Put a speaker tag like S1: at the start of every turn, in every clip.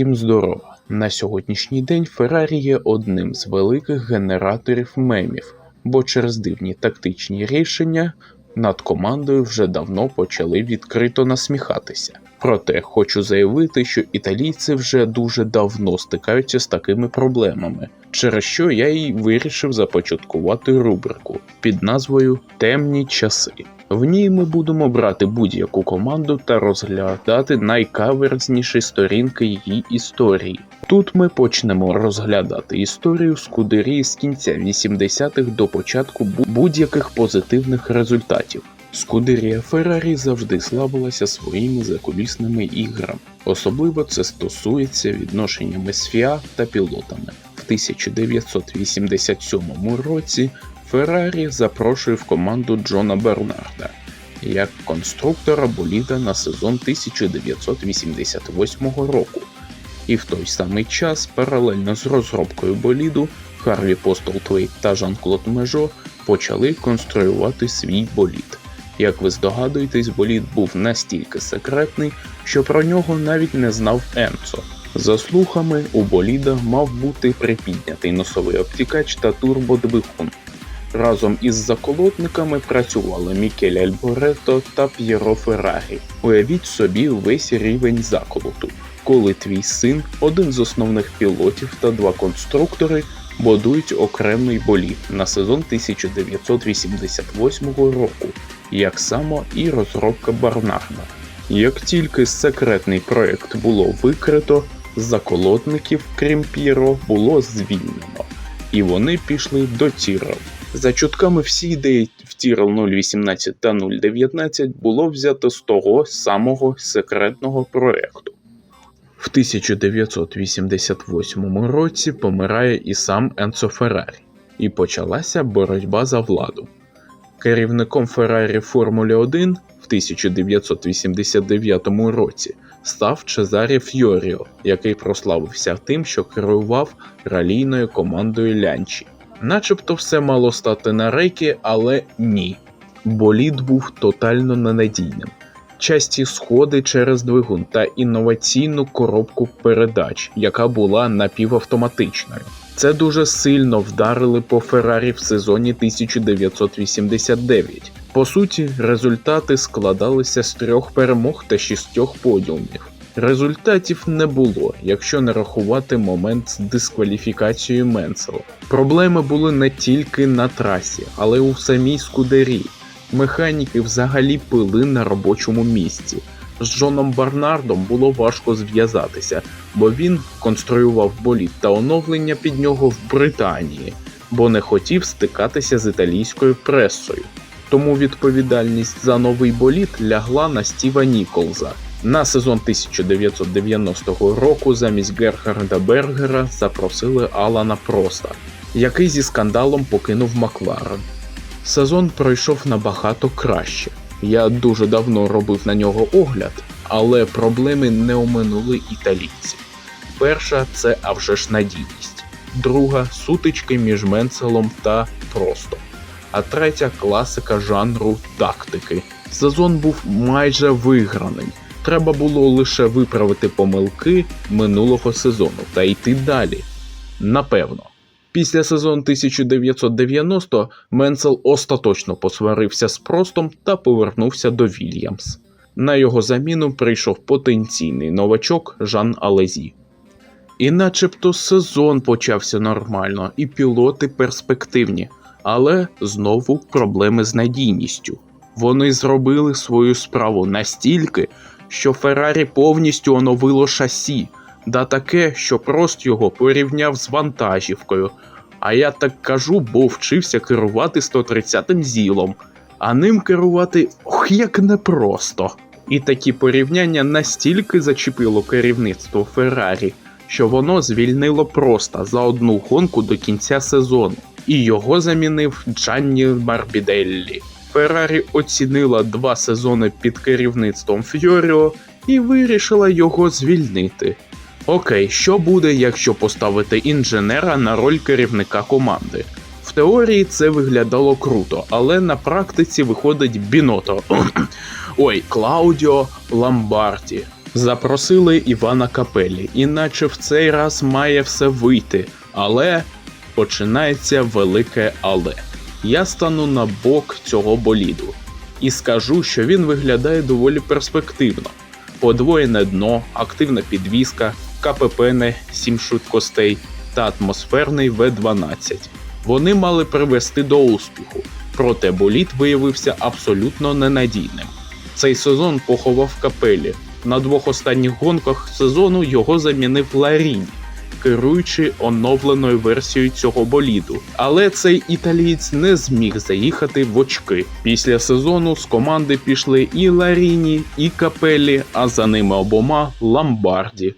S1: Всім здорова! На сьогоднішній день Феррарі є одним з великих генераторів мемів, бо через дивні тактичні рішення над командою вже давно почали відкрито насміхатися. Проте хочу заявити, що італійці вже дуже давно стикаються з такими проблемами, через що я й вирішив започаткувати рубрику під назвою Темні часи. В ній ми будемо брати будь-яку команду та розглядати найкаверзніші сторінки її історії. Тут ми почнемо розглядати історію Скудерії з кінця 80-х до початку будь-яких позитивних результатів. Скудерія Феррарі завжди славилася своїми закулісними іграми. Особливо це стосується відношеннями з ФІА та пілотами. В 1987 році Феррарі запрошує в команду Джона Бернарда як конструктора боліда на сезон 1988 року. І в той самий час, паралельно з розробкою боліду, Харві Постлтвейт та Жан-Клод Межо почали конструювати свій болід. Як ви здогадуєтесь, болід був настільки секретний, що про нього навіть не знав Енцо. За слухами, у боліда мав бути припіднятий носовий обтікач та турбодвигун. Разом із заколотниками працювали Мікель Альборетто та П'єро Феррарі. Уявіть собі весь рівень заколоту, коли твій син, один з основних пілотів та два конструктори будують окремий болід на сезон 1988 року, як само і розробка Барнарда. Як тільки секретний проект було викрито, заколотників, крім П'єро, було звільнено, і вони пішли до Тірел. За чутками всі ідеї в Тірел 018 та 019 було взято з того самого секретного проекту. В 1988 році помирає і сам Енцо Феррарі, і почалася боротьба за владу. Керівником Феррарі Формулі 1 в 1989 році став Чезарі Фьоріо, який прославився тим, що керував ралійною командою Лянчі. Начебто все мало стати на рейки, але ні. Болід був тотально ненадійним. Часті сходи через двигун та інноваційну коробку передач, яка була напівавтоматичною. Це дуже сильно вдарили по Феррарі в сезоні 1989. По суті, результати складалися з трьох перемог та шістьох подіумів. Результатів не було, якщо не рахувати момент з дискваліфікацією Менсела. Проблеми були не тільки на трасі, але й у самій скудері. Механіки взагалі пили на робочому місці. З Джоном Барнардом було важко зв'язатися, бо він конструював болід та оновлення під нього в Британії, бо не хотів стикатися з італійською пресою. Тому відповідальність за новий болід лягла на Стіва Ніколза. На сезон 1990 року замість Герхарда Бергера запросили Алана Проста, який зі скандалом покинув Макларен. Сезон пройшов набагато краще. Я дуже давно робив на нього огляд, але проблеми не оминули італійців. Перша це а ж надійність, друга сутички між Менцелом та Просто, а третя класика жанру тактики. Сезон був майже виграний. Треба було лише виправити помилки минулого сезону та йти далі. Напевно. Після сезону 1990 Менцел остаточно посварився з Простом та повернувся до Вільямс. На його заміну прийшов потенційний новачок Жан Алезі. І начебто сезон почався нормально, і пілоти перспективні, але знову проблеми з надійністю. Вони зробили свою справу настільки, що Феррарі повністю оновило шасі, да таке, що Прост його порівняв з вантажівкою. А я так кажу, бо вчився керувати 130-м зілом, а ним керувати ох як непросто. І такі порівняння настільки зачепило керівництво Феррарі, що воно звільнило просто за одну гонку до кінця сезону, і його замінив Джанні Марбіделлі. Феррарі оцінила два сезони під керівництвом Фьоріо і вирішила його звільнити. Окей, що буде, якщо поставити інженера на роль керівника команди? В теорії це виглядало круто, але на практиці виходить Біното. Ой, Клаудіо Ламбарді. Запросили Івана Капелі, іначе в цей раз має все вийти. Але починається велике але. Я стану на бок цього боліду і скажу, що він виглядає доволі перспективно. Подвоєне дно, активна підвізка, КПП 7 швидкостей та атмосферний В12. Вони мали привести до успіху, проте болід виявився абсолютно ненадійним. Цей сезон поховав капелі. На двох останніх гонках сезону його замінив Ларіні, керуючи оновленою версією цього боліду. Але цей італієць не зміг заїхати в очки. Після сезону з команди пішли і Ларіні, і Капелі, а за ними обома Ламбарді.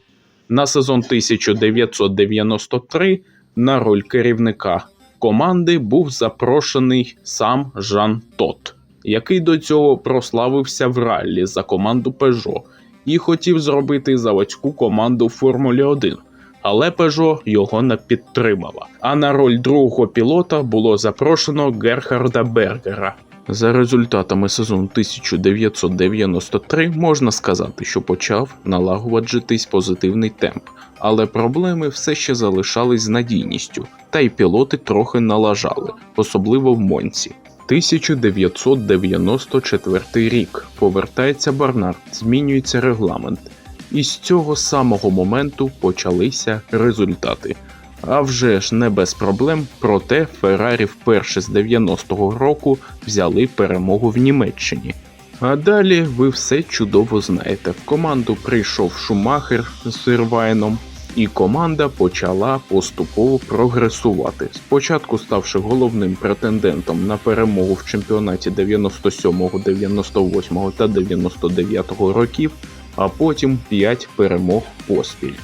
S1: На сезон 1993 на роль керівника команди був запрошений сам Жан Тот, який до цього прославився в раллі за команду Peugeot і хотів зробити заводську команду Формулі 1. Але Peugeot його не підтримала. А на роль другого пілота було запрошено Герхарда Бергера. За результатами сезону 1993 можна сказати, що почав налагоджуватись позитивний темп, але проблеми все ще залишались з надійністю, та й пілоти трохи налажали, особливо в Монці. 1994 рік повертається Барнард, змінюється регламент, і з цього самого моменту почалися результати. А вже ж не без проблем, проте Феррарі вперше з 90-го року взяли перемогу в Німеччині. А далі ви все чудово знаєте. В команду прийшов Шумахер з Ірвайном, і команда почала поступово прогресувати. Спочатку ставши головним претендентом на перемогу в чемпіонаті 97, 98 та 99 років, а потім 5 перемог поспіль.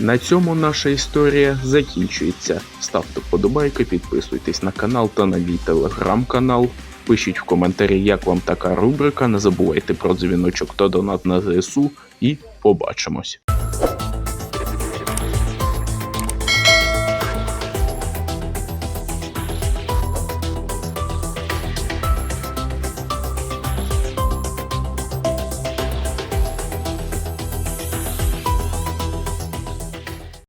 S1: На цьому наша історія закінчується. Ставте вподобайки, підписуйтесь на канал та на мій телеграм-канал. Пишіть в коментарі, як вам така рубрика. Не забувайте про дзвіночок та донат на ЗСУ. І побачимось.